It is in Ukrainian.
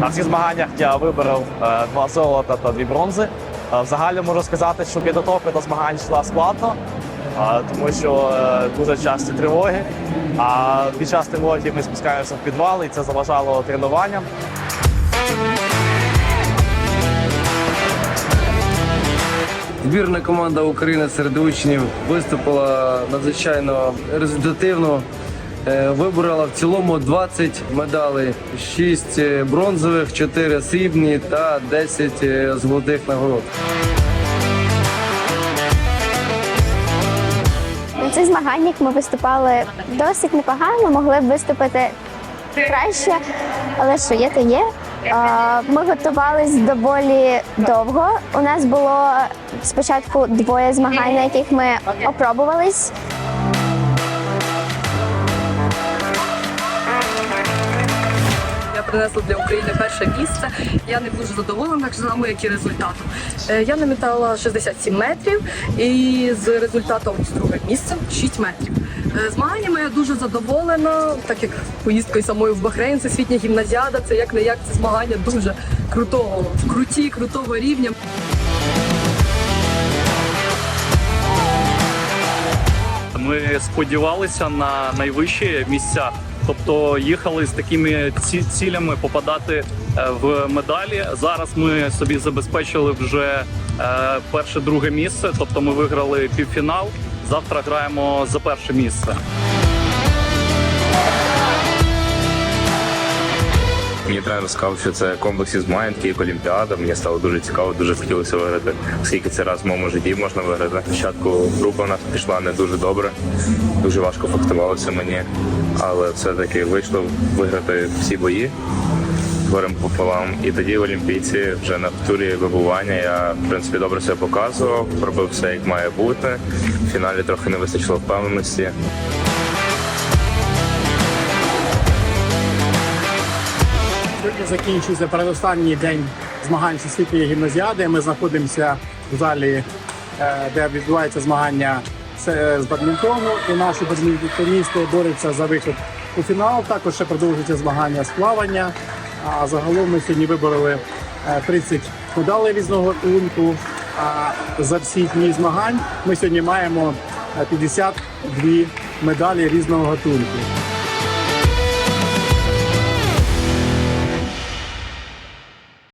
На цих змаганнях я виборов е, два золота та дві бронзи. Е, Взагалі можу сказати, що підготовка до змагань йшла складно, е, тому що дуже часті тривоги. А під час тривоги ми спускаємося в підвал, і це заважало тренуванням. Збірна команда України серед учнів виступила надзвичайно результативно. Е, Виборола в цілому 20 медалей, 6 бронзових, 4 срібні та 10 е, золотих нагород. На цих змаганнях ми виступали досить непогано, могли б виступити краще, але що є, то є. Ми готувались доволі довго. У нас було спочатку двоє змагань, на яких ми опробувались. Принесла для України перше місце. Я не дуже задоволена так само, як і результатом. Е, Я намітала 67 метрів і з результатом з друге місце 6 метрів. Е, Змаганнями я дуже задоволена, так як поїздкою самою в Бахрейн, це світня гімназіада, це як не як це змагання дуже крутого, круті, крутого рівня. Сподівалися на найвищі місця, тобто їхали з такими ці- цілями попадати е, в медалі. Зараз ми собі забезпечили вже е, перше друге місце, тобто ми виграли півфінал. Завтра граємо за перше місце. Мені тренер сказав, що це комплекс із змагань, як Олімпіада. Мені стало дуже цікаво, дуже хотілося виграти. Оскільки це раз в моєму житті можна виграти. Спочатку група в нас пішла не дуже добре, дуже важко фактувалося мені, але все-таки вийшло виграти всі бої. Горем пополам. І тоді в Олімпійці вже на турі вибування я в принципі добре себе показував, робив все як має бути. В фіналі трохи не вистачило впевненості. Закінчується передостанній день змагань всесвітньої гімназіади. Ми знаходимося в залі, е, де відбуваються змагання з з бадмінтону. І наші бадмінтоністи борються за вихід у фінал. Також ще продовжуються змагання з плавання. А загалом ми сьогодні вибороли е, 30 медалей різного гатунку. А за всі дні змагань ми сьогодні маємо е, 52 медалі різного гатунку.